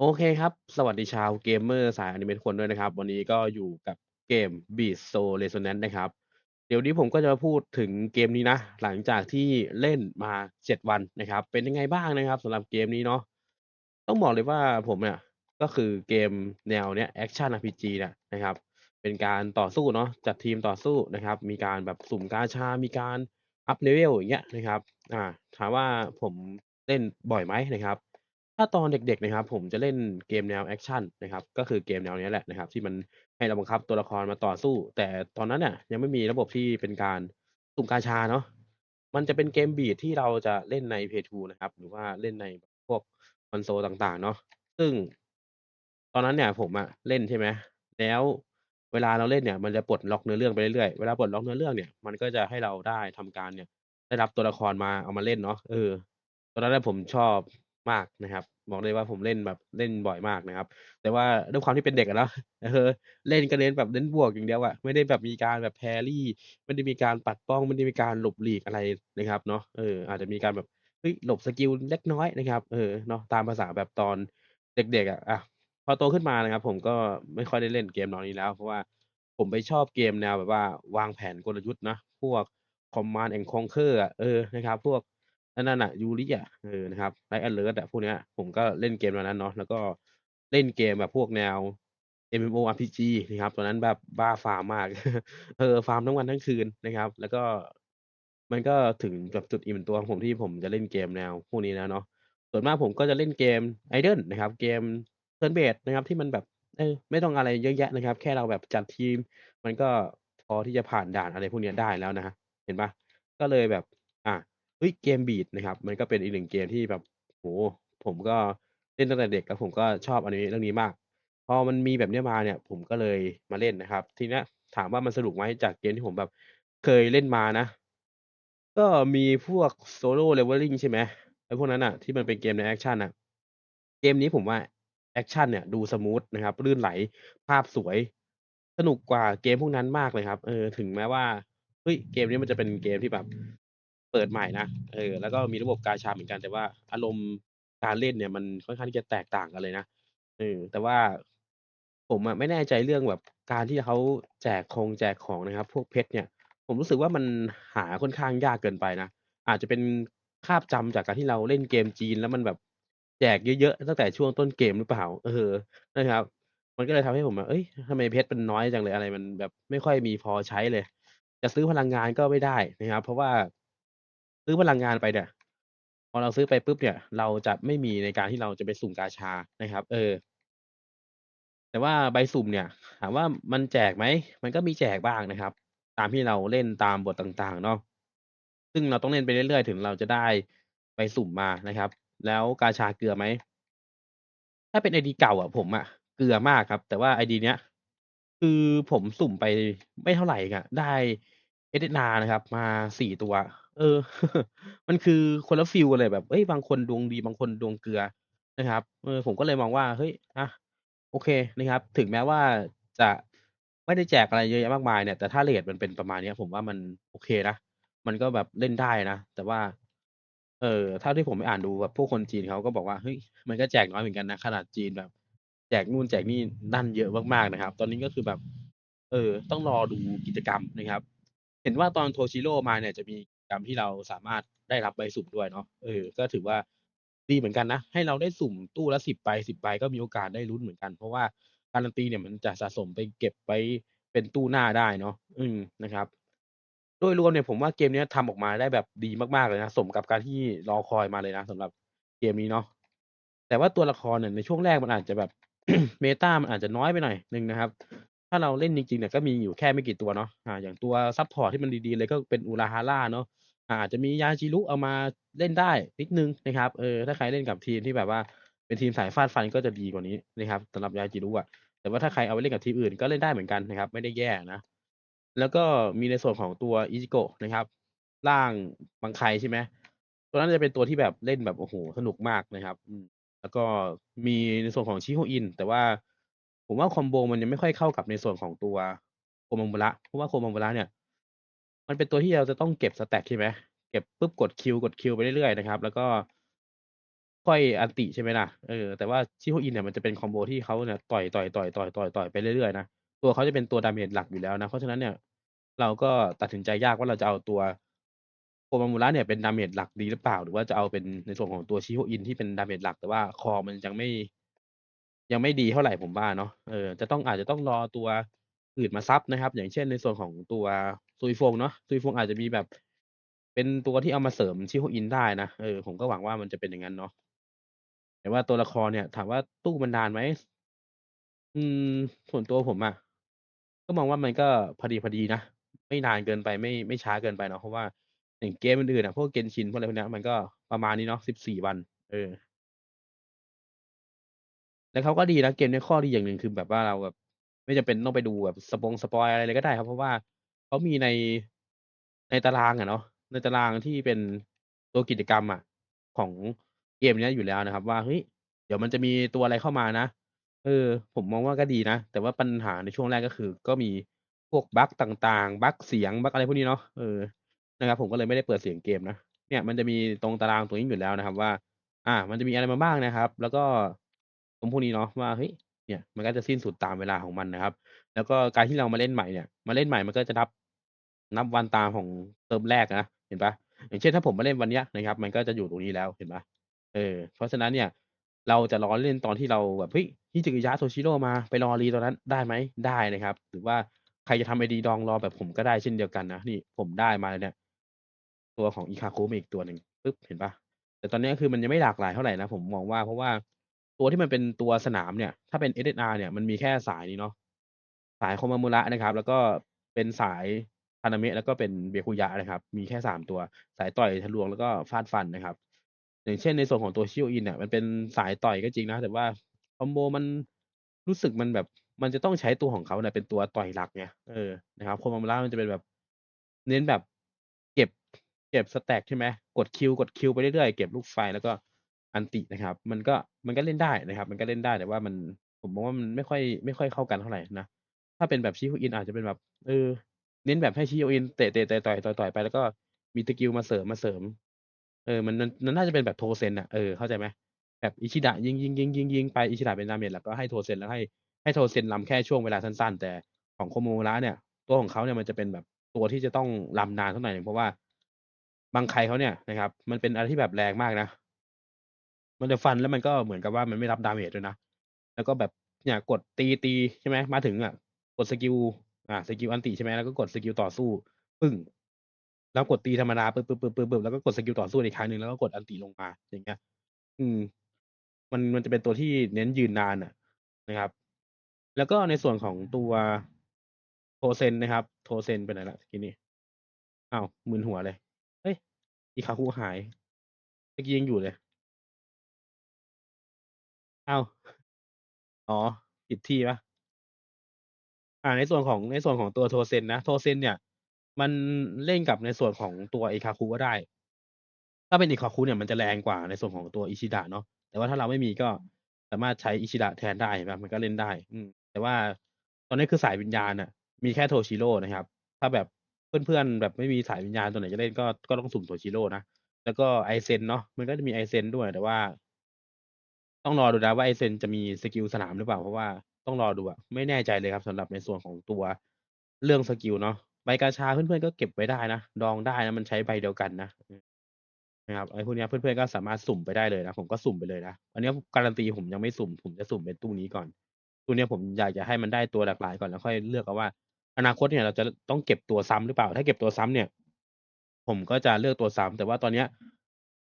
โอเคครับ สวัสดีชาวเกมเมอร์สายอนิเมะทุกคนด้วยนะครับ วันนี้ก็อยู่กับเกม Beat Soul Resonance นะครับ เดี๋ยวนี้ผมก็จะมาพูดถึงเกมนี้นะ หลังจากที่เล่นมา7วันนะครับ เป็นยังไงบ้างนะครับสำหรับเกมนี้เนาะต้องบอกเลยว่าผมเนี่ยก็คือเกมแนวเนี้ยแอกชัน RPG เนี่ยนะครับ เป็นการต่อสู้เนาะจัดทีมต่อสู้นะครับ มีการแบบสุ่มกาชา มีการอัป level อย่างเงี้ยนะครับ อ่าถามว่าผมเล่นบ่อยไหมนะครับ ถ้าตอนเด็ก ๆ นะครับ ผมจะเล่นเกมแนวแอกชันนะครับ ก็คือเกมแนวเนี้ยแหละนะครับ ที่มันให้เราบังคับตัวละครมาต่อสู้ แต่ตอนนั้นน่ะ ยังไม่มีระบบที่เป็นการสุ่มกาชาเนาะ มันจะเป็นเกม Beat ที่เราจะเล่นใน Play 2 นะครับ หรือว่าเล่นในพวกคอนโซลต่างๆ เนาะ ซึ่ง ตอนนั้นเนี่ยผมอะเล่นใช่ไหม แล้วเวลาเราเล่นเนี่ย มันจะปลดล็อกเนื้อเรื่องไปเรื่อยๆ เวลาปลดล็อกเนื้อเรื่องเนี่ย มันก็จะให้เราได้ทำการเนี่ย ได้รับตัวละครมาเอามาเล่นเนาะ เออ ตอนนั้นน่ะผมชอบ มากนะครับ บอกเลยว่าผมเล่นแบบเล่นบ่อยมากนะครับ แต่ว่าด้วยความที่เป็นเด็กอะเนาะเออเล่นก็เน้นแบบเน้นบวกอย่างเดียวอะไม่ได้แบบมีการแบบ Parry ไม่ได้มีการปัดป้องไม่ได้มีการหลบหลีกอะไรนะครับเนาะเอออาจจะมีการแบบเฮ้ยหลบสกิลเล็กน้อยนะครับเออเนาะตามภาษาแบบตอนเด็กๆอะอะพอโตขึ้นมานะครับ ผมก็ไม่ค่อยได้เล่นเกมแนวนี้แล้ว เพราะว่าผมไปชอบเกมแนวแบบว่าวางแผนกลยุทธ์นะพวก Command and Conquer อะเออนะครับ พวก นั่นน่ะ Yuri อะ เออ นะครับ Light Alert อะ พวกเนี้ย ผมก็เล่นเกมแนวนั้นเนาะ แล้วก็เล่นเกมแบบพวกแนว MMORPG นะครับ ตอนนั้นแบบบ้าฟาร์มมาก เออ ฟาร์มทั้งวันทั้งคืนนะครับ แล้วก็ มันก็ถึงกับจุดอิ่มตัวของผมที่ผมจะเล่นเกมแนวพวกนี้แล้วเนาะ ส่วนมากผมก็จะเล่นเกม Idle นะครับ เกม Turn Based นะครับ ที่มันแบบ เออ ไม่ต้องอะไรเยอะแยะนะครับ แค่เราแบบจัดทีม มันก็พอที่จะผ่านด่านอะไรพวกเนี้ยได้แล้วนะครับ เห็นเปล่า?ก็เลยแบบ เฮ้ย เกม Beat นะครับ มันก็เป็นอีกหนึ่งเกมที่แบบโอ้โฮผมก็เล่นตั้งแต่เด็กแล้วผมก็ชอบอานิเมะเรื่องนี้มาก พอมันมีแบบเนี้ยมาเนี่ย ผมก็เลยมาเล่นนะครับ ทีเนี้ยถามว่ามันสนุกไหมจากเกมที่ผมแบบเคยเล่นมานะ ก็มีพวก Solo Leveling ใช่ไหมไอ้พวกนั้นน่ะ ที่มันเป็นเกมแนแอกชันน่ะ เกมนี้ผมว่าแอกชันเนี่ยดูสมูทนะครับ ลื่นไหลภาพสวย สนุกกว่าเกมพวกนั้นมากเลยครับ เออ ถึงแม้ว่าเฮ้ยเกมนี้มันจะเป็นเกมที่แบบ เปิดใหม่นะ เออ แล้วก็มีระบบกาชาเหมือนกัน แต่ว่าอารมณ์การเล่นเนี่ยมันค่อนข้างที่จะแตกต่างกันเลยนะ เออ แต่ว่าผมอะไม่แน่ใจเรื่องแบบการที่เขาแจกคงแจกของนะครับ พวกเพชรเนี่ย ผมรู้สึกว่ามันหาค่อนข้างยากเกินไปนะ อาจจะเป็นภาพจำจากการที่เราเล่นเกมจีน แล้วมันแบบแจกเยอะ ๆ ตั้งแต่ช่วงต้นเกมหรือเปล่า เออ นะครับ มันก็เลยทำให้ผมแบบเฮ้ย ทำไมเพชรมันน้อยจังเลย อะไรมันแบบไม่ค่อยมีพอใช้เลย จะซื้อพลังงานก็ไม่ได้นะครับ เพราะว่า ซื้อพลังงานไปเนี่ย พอเราซื้อไปปุ๊บเนี่ย เราจะไม่มีในการที่เราจะไปสุ่มกาชานะครับ เออ แต่ว่าใบสุ่มเนี่ย ถามว่ามันแจกไหมมันก็มีแจกบ้างนะครับ ตามที่เราเล่นตามบทต่างๆเนาะซึ่งเราต้องเล่นไปเรื่อยๆถึงเราจะได้ใบสุ่มมานะครับ แล้วกาชาเกลือไหมถ้าเป็นไอดีเก่าอะผมอะเกลือมากครับ แต่ว่าไอดีเนี้ยคือผมสุ่มไปไม่เท่าไหรเองอะได้ SSR นะครับ มา 4 ตัว เออ มันคือคนละฟีลกันเลยแบบ เฮ้ย บางคนดวงดี บางคนดวงเกลือนะครับ เออ ผมก็เลยมองว่า เฮ้ย อะ โอเคนะครับ ถึงแม้ว่าจะไม่ได้แจกอะไรเยอะแยะมากมายเนี่ย แต่ถ้าเรตมันเป็นประมาณเนี้ย ผมว่ามันโอเคนะ มันก็แบบเล่นได้นะ แต่ว่า เอ่อ เท่าที่ผมไปอ่านดูแบบพวกคนจีนเขาก็บอกว่า เฮ้ย มันก็แจกน้อยเหมือนกันนะ ขนาดจีนแบบ แจกนู่นแจกนี่ นั่นเยอะมาก ๆ นะครับ ตอนนี้ก็คือแบบ เออต้องรอดูกิจกรรมนะครับ เห็นว่าตอน Toshiro มาเนี่ยจะมีกิจกรรมที่เราสามารถได้รับใบสุ่มด้วยเนาะเออ ก็ถือว่าดีเหมือนกันนะ ให้เราได้สุ่มตู้ละ10ใบ10ใบก็มีโอกาสได้ลุ้นเหมือนกัน เพราะว่าการันตีเนี่ยมันจะสะสมไปเก็บไว้เป็นตู้หน้าได้เนาะอืมนะครับ โดยรวมเนี่ยผมว่าเกมนี้ยทำออกมาได้แบบดีมากๆเลยนะสมกับการที่รอคอยมาเลยนะสำหรับเกมนี้เนาะแต่ว่าตัวละครเนี่ยในช่วงแรกมันอาจจะแบบ Meta มันอาจจะน้อยไปหน่อยหนึ่งนะครับาเราเล่นจริงๆเนี่ยก็มีอยู่แค่ไม่กี่ตัวเนาะอ่าอย่างตัวซัปพอร์ตที่มันดีๆเลยก็เป็น Urahara เนาะอ่าอาจจะมี Yajiru เอามาเล่นได้นิดนึงนะครับเออถ้าใครเล่นกับทีมที่แบบว่าเป็นทีมสายฟาดฟันก็จะดีกว่านี้นะครับสำหรับ Yajiru อะแต่ว่าถ้าใครเอาไปเล่นกับทีมอื่นก็เล่นได้เหมือนกันนะครับ ไม่ได้แย่นะแล้วก็มีในส่วนของตัว Ichigo นะครับ ร่างบังไคใช่ไหมตัวนั้นจะเป็นตัวที่แบบเล่นแบบโอ้โฮสนุกมากนะครับแล้วก็มีในส่วนของ Shihoin แต่ว่า ผมว่าคอมโบมันยังไม่ค่อยเข้ากับในส่วนของตัว Komamura เพราะว่า Komamura เนี่ย มันเป็นตัวที่เราจะต้องเก็บสแต็กใช่ไหมเก็บปุ๊บกดคิวกดคิวไปเรื่อยๆนะครับ แล้วก็ค่อยอันติใช่ไหมล่ะเออแต่ว่า Shihoin เนี่ยมันจะเป็นคอมโบที่เขาเนี่ยต่อยๆๆๆๆไปเรื่อยๆนะตัวเขาจะเป็นตัว damage หลักอยู่แล้วนะเพราะฉะนั้นเนี่ย เราก็ตัดสินใจยากว่าเราจะเอาตัว Komamura เนี่ยเป็น damage หลักดีหรือเปล่า หรือว่าจะเอาเป็นในส่วนของตัว Shihoin ที่เป็น damage หลัก แต่ว่าคอมันยังไม่ ยังไม่ดีเท่าไรผมว่าเนาะ เออ จะต้อง อาจจะต้องรอตัวอื่นมาซับนะครับ อย่างเช่น ในส่วนของตัว Suifeng เนาะ Suifeng อาจจะมีแบบ เป็นตัวที่เอามาเสริม Shihoin ได้นะ เออ ผมก็หวังว่ามันจะเป็นอย่างงั้นเนาะ แต่ว่าตัวละครเนี่ย ถามว่าตู้มันนานไหม?อืม ส่วนตัวผมอะ ก็มองว่ามันก็พอดีๆนะ ไม่นานเกินไป ไม่ ไม่ช้าเกินไปเนาะ เพราะว่าอย่างเกมอื่นๆอะ พวก Genshin พวกอะไรพวกเนี้ย มันก็ประมาณนี้เนาะ 14 วัน เออ แต่เขาก็ดีนะเกมเนี้ยข้อดีอย่างหนึ่งคือแบบว่าเราแบบไม่จำเป็นต้องไปดูแบบสปงสปอยอะไรเลยก็ได้ ครับเพราะว่าเขามีในในตารางอะเนาะในตารางที่เป็นตัวกิจกรรมอะของเกมเนี้ยอยู่แล้วนะครับ ว่าเฮ้ยเดี๋ยวมันจะมีตัวอะไรเข้ามานะเออ ผมมองว่าก็ดีนะ แต่ว่าปัญหาในช่วงแรกก็คือ ก็มีพวกบั๊กต่างๆบั๊กเสียงบั๊กอะไรพวกนี้เนาะเออนะครับผมก็เลยไม่ได้เปิดเสียงเกมนะเนี่ยมันจะมีตรงตารางตรงนี้อยู่แล้วนะครับ ว่า อ่า มันจะมีอะไรมาบ้างนะครับ แล้วก็ ตรงพวกนี้เนาะว่า เฮ้ย เนี่ยมันก็จะสิ้นสุดตามเวลาของมันนะครับ แล้วก็การที่เรามาเล่นใหม่เนี่ย มาเล่นใหม่มันก็จะนับ นับวันตามของเติมแรกนะ เห็นเปล่า?อย่างเช่น ถ้าผมมาเล่นวันเนี้ยนะครับ มันก็จะอยู่ตรงนี้แล้วเห็นเปล่า?เออ เพราะฉะนั้นเนี่ย เราจะรอเล่นตอนที่เราแบบ เฮ้ย Hitsugaya Toshiro มา ไปรอรีตอนนั้นได้ไหม?ได้นะครับ หรือว่าใครจะทำ ID ดองรอแบบผมก็ได้เช่นเดียวกันนะ นี่ผมได้มาแล้วเนี่ย ตัวของ Ikkaku มาอีกตัวหนึ่ง ปึ๊บ เห็นเปล่า?แต่ตอนเนี้ย คือมันยังไม่หลากหลายเท่าไรนะ ผมมองว่า เพราะว่า ตัวที่มันเป็นตัวสนามเนี่ย ถ้าเป็น SSR เนี่ยมันมีแค่สายนี้เนาะสาย Komamura นะครับ แล้วก็เป็นสาย Haname แล้วก็เป็น Byakuya นะครับ มีแค่3ตัว สายต่อยทะลวงแล้วก็ฟาดฟันนะครับ อย่างเช่นในส่วนของตัว Shihoin เนี่ยมันเป็นสายต่อยก็จริงนะ แต่ว่าคอมโบมันรู้สึกมันแบบมันจะต้องใช้ตัวของเขาเนี่ยเป็นตัวต่อยหลักไงเออนะครับ Komamura มันจะเป็นแบบ เน้นแบบเก็บเก็บสแต็กใช่ไหมกดคิวกดคิวไปเรื่อยๆเก็บลูกไฟแล้วก็ อันตินะครับ มันก็ มันก็เล่นได้นะครับ มันก็เล่นได้ แต่ว่ามัน ผมมองว่ามันไม่ค่อย ไม่ค่อยเข้ากันเท่าไรนะ ถ้าเป็นแบบ Shihoin อาจจะเป็นแบบ เออ เน้นแบบให้ Shihoin เตะ ๆ ต่อย ๆ ต่อย ๆ ไป แล้วก็มีสกิลมาเสริมๆเออ มัน มัน มันน่าจะเป็นแบบ Touzen อะเออ เข้าใจไหม?แบบ Ishida ยิง ๆ ๆ ๆ ๆ ไป Ishida เป็น damage แล้วก็ให้ Touzen แล้วให้ ให้ Touzen รำแค่ช่วงเวลาสั้น ๆ แต่ของ Komamura เนี่ย ตัวของเขาเนี่ยมันจะเป็นแบบตัวที่จะต้องรำนานสักหน่อยหนึ่ง เพราะว่าบังไคเขาเนี่ยนะครับ มันเป็นอะไรที่แบบแรงมากนะ มันจะฟันแล้วมันก็เหมือนกับว่ามันไม่รับ damage ด้วยนะ แล้วก็แบบเนี่ยกดตีๆใช่ไหมมาถึงอะ กดสกิลอ่าสกิลอันติใช่ไหมแล้วก็กดสกิลต่อสู้ปึ้งแล้วกดตีธรรมดาปึ๊บๆๆๆแล้วก็กดสกิลต่อสู้อีกครั้งหนึ่งแล้วก็กดอันติลงมาอย่างเงี้ย อืม มันมันจะเป็นตัวที่เน้นยืนนานอะนะครับ แล้วก็ในส่วนของตัว Touzen นะครับ Touzen ไปไหนละกี้นี้?อ้าวมึนหัวเลยเฮ้ย Ikkaku หายเมื่อกี้ยังอยู่เลย อ้าว อ๋อ ผิดที่เปล่า?อ่า ในส่วนของ ในส่วนของตัว Touzen นะ Touzen เนี่ย มันเล่นกับในส่วนของตัว Ikkaku ก็ได้ ถ้าเป็น Ikkaku เนี่ยมันจะแรงกว่าในส่วนของตัว Ishida เนาะ แต่ว่าถ้าเราไม่มี ก็สามารถใช้ Ishida แทนได้ เห็นเปล่า มันก็เล่นได้ อืม แต่ว่าตอนนี้ คือสายวิญญาณอะมีแค่ Toshiro นะครับ ถ้าแบบเพื่อน ๆ แบบไม่มีสายวิญญาณตัวไหนจะเล่น ก็ ก็ต้องสุ่ม Toshiro นะ แล้วก็ Aizen เนาะ มันก็จะมี Aizen ด้วย แต่ว่า ต้องรอดูนะว่า Aizen จะมีสกิลสนามหรือเปล่าเพราะว่าต้องรอดูอะไม่แน่ใจเลยครับสำหรับในส่วนของตัวเรื่องสกิลเนาะใบกาชาเพื่อนๆก็เก็บไว้ได้นะดองได้นะมันใช้ใบเดียวกันนะนะครับไอ้พวกเนี้ยเพื่อนๆก็สามารถสุ่มไปได้เลยนะผมก็สุ่มไปเลยนะอันนี้การันตีผมยังไม่สุ่ม ผมจะสุ่มเป็นตู้นี้ก่อนตู้เนี้ยผมอยากจะให้มันได้ตัวหลากหลายก่อนแล้วค่อยเลือกเอาว่า อนาคตเนี่ยเราจะต้องเก็บตัวซ้ำหรือเปล่า ถ้าเก็บตัวซ้ำเนี่ย ผมก็จะเลือกตัวซ้ำแต่ว่าตอนเนี้ย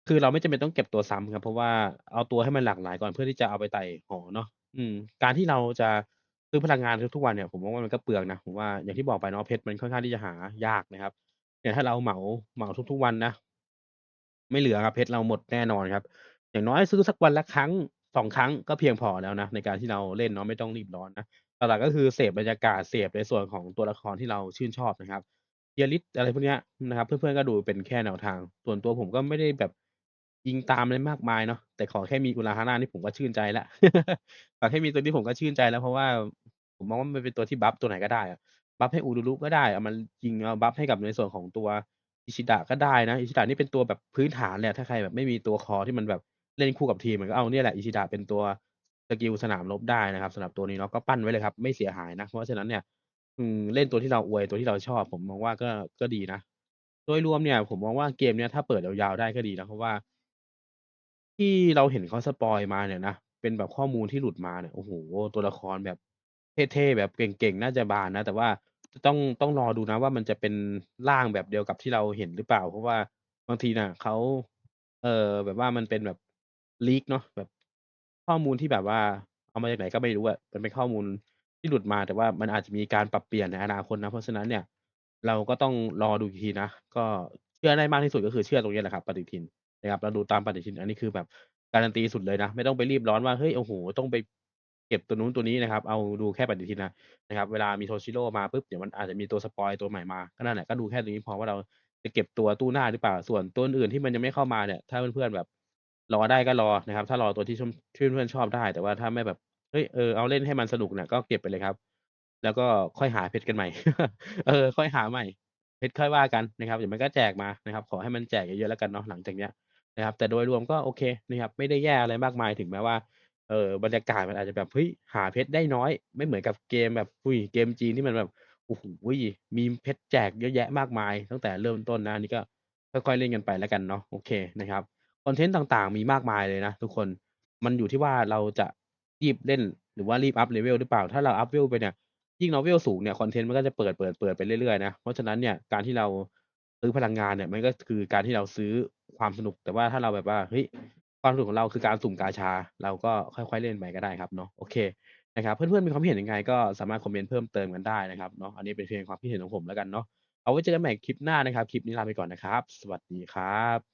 คือเราไม่จำเป็นต้องเก็บตัวซ้ำครับ เพราะว่าเอาตัวให้มันหลากหลายก่อน เพื่อที่จะเอาไปไต่หอเนาะ อืม การที่เราจะซื้อพลังงานทุก ๆ วันเนี่ย ผมมองว่ามันก็เปลืองนะ ผมว่าอย่างที่บอกไปเนาะเพชรมันค่อนข้างที่จะหายากนะครับ เนี่ยถ้าเราเหมาเหมาทุก ๆ วันนะ ไม่เหลือครับเพชรเราหมดแน่นอนครับ อย่างน้อยซื้อสักวันละครั้ง2ครั้งก็เพียงพอแล้วนะ ในการที่เราเล่นเนาะไม่ต้องรีบร้อนนะหลักๆก็คือเสพบรรยากาศเสพในส่วนของตัวละครที่เราชื่นชอบนะครับ Tier list อะไรพวกเนี้ยนะครับ เพื่อนๆก็ดูเป็นแค่แนวทาง ส่วนตัวผมก็ไม่ได้แบบ อิงตามอะไรมากมายเนาะ แต่ขอแค่มี Urahara นี่ผมก็ชื่นใจแล้ว ขอแค่มีตัวนี้ผมก็ชื่นใจแล้ว เพราะว่าผมมองว่ามันเป็นตัวที่บัฟตัวไหนก็ได้อะบัฟให้ Ururu ก็ได้เอามายิงเอาบัฟให้กับในส่วนของตัว Ishida ก็ได้นะ Ishida นี่เป็นตัวแบบพื้นฐานเละถ้าใครแบบไม่มีตัวคอที่มันแบบเล่นคู่กับทีมมันก็เอาเนี่ยแหละอิชิดะเป็นตัวสกิลสนามรบได้นะครับสำหรับตัวนี้เนาะก็ปั้นไว้เลยครับไม่เสียหายนะ เพราะฉะนั้นเนี่ยอืมเล่นตัวที่เราอวยตัวที่เราชอบ ผมมองว่าก็ก็ดีนะโดยรวมเนี่ย ผมมองว่าเกมเนี้ยถ้าเปิดยาวๆได้ก็ดีนะเพราะว่า ที่เราเห็นเขาสปอยล์มาเนี่ยนะ เป็นแบบข้อมูลที่หลุดมาเนี่ย โอ้โฮ ตัวละครแบบเท่ ๆ แบบเก่ง ๆ น่าจะบานนะ แต่ว่าต้อง ต้องรอดูนะว่า มันจะเป็นร่างแบบเดียวกับที่เราเห็นหรือเปล่า เพราะว่าบางทีน่ะเขา เอ่อ แบบว่ามันเป็นแบบ leak เนาะ แบบข้อมูลที่แบบว่าเอามาจากไหนก็ไม่รู้อะ มันเป็นข้อมูลที่หลุดมา แต่ว่ามันอาจจะมีการปรับเปลี่ยนในอนาคตนะ เพราะฉะนั้นเนี่ย เราก็ต้องรอดูอีกทีนะ ก็เชื่อได้มากที่สุด ก็คือเชื่อตรงนี้แหละครับ ปฏิทิน นะครับเราดูตามปฏิทิน อันนี้คือแบบการันตีสุดเลยนะ ไม่ต้องไปรีบร้อนว่าเฮ้ยโอ้โฮต้องไปเก็บตัวนู้นตัวนี้นะครับ เอาดูแค่ปฏิทินนะนะครับ เวลามี Toshiro มาปุ๊บเดี๋ยวมันอาจจะมีตัวสปอยตัวใหม่มาก็นั่นแหละก็ดูแค่ตรงนี้พอว่าเราจะเก็บตัวตู้หน้าหรือเปล่าส่วนตัวอื่นที่มันยังไม่เข้ามาเนี่ย ถ้าเพื่อนๆแบบรอได้ก็รอนะครับ ถ้ารอตัวที่ชมที่เพื่อนๆชอบได้ แต่ว่าถ้าไม่แบบเฮ้ยเออเอาเล่นให้มันสนุกเนี่ยก็เก็บไปเลยครับ แล้วก็ค่อยหาเพชรกันใหม่ เออ ค่อยหาใหม่เพชรค่อยว่ากันนะครับเดี๋ยวมันก็แจกมานะครับ ขอให้มันแจกเยอะๆแล้วกันเนาะหลังจากเนี้ย นะครับ แต่โดยรวมก็โอเคนะครับ ไม่ได้แย่อะไรมากมายถึงแม้ว่าเออบรรยากาศมันอาจจะแบบเฮ้ยหาเพชรได้น้อย ไม่เหมือนกับเกมแบบอุ้ยเกมจีนที่มันแบบโอ้โฮมีเพชรแจกเยอะแยะมากมาย ตั้งแต่เริ่มต้นนะนนี้ก็ค่อยๆเล่นกันไปแล้วกันเนาะโอเคนะครับคอนเทนต์ต่างๆมีมากมายเลยนะทุกคนมันอยู่ที่ว่าเราจะรีบเล่นหรือว่ารีบอัป level หรือเปล่า ถ้าเราอัป level ไปเนี่ยยิ่งเรา level สูงเนี่ยคอนเทนต์มันก็จะเปิดๆๆไปเรื่อยๆนะเพราะฉะนั้นเนี่ยการที่เราซื้อพลังงานเนี่ยมันก็คือการที่เราซื้อ ความสนุก แต่ว่าถ้าเราแบบว่า เฮ้ย ความสนุกของเราคือการสุ่มกาชา เราก็ค่อย ๆ เล่นไปก็ได้ครับเนาะ โอเค นะครับ เพื่อน ๆ มีความคิดเห็นยังไง ก็สามารถคอมเมนต์เพิ่มเติมกันได้นะครับเนาะ อันนี้เป็นเพียงความคิดเห็นของผมแล้วกันเนาะ เอาไว้เจอกันใหม่คลิปหน้านะครับ คลิปนี้ลาไปก่อนนะครับ สวัสดีครับ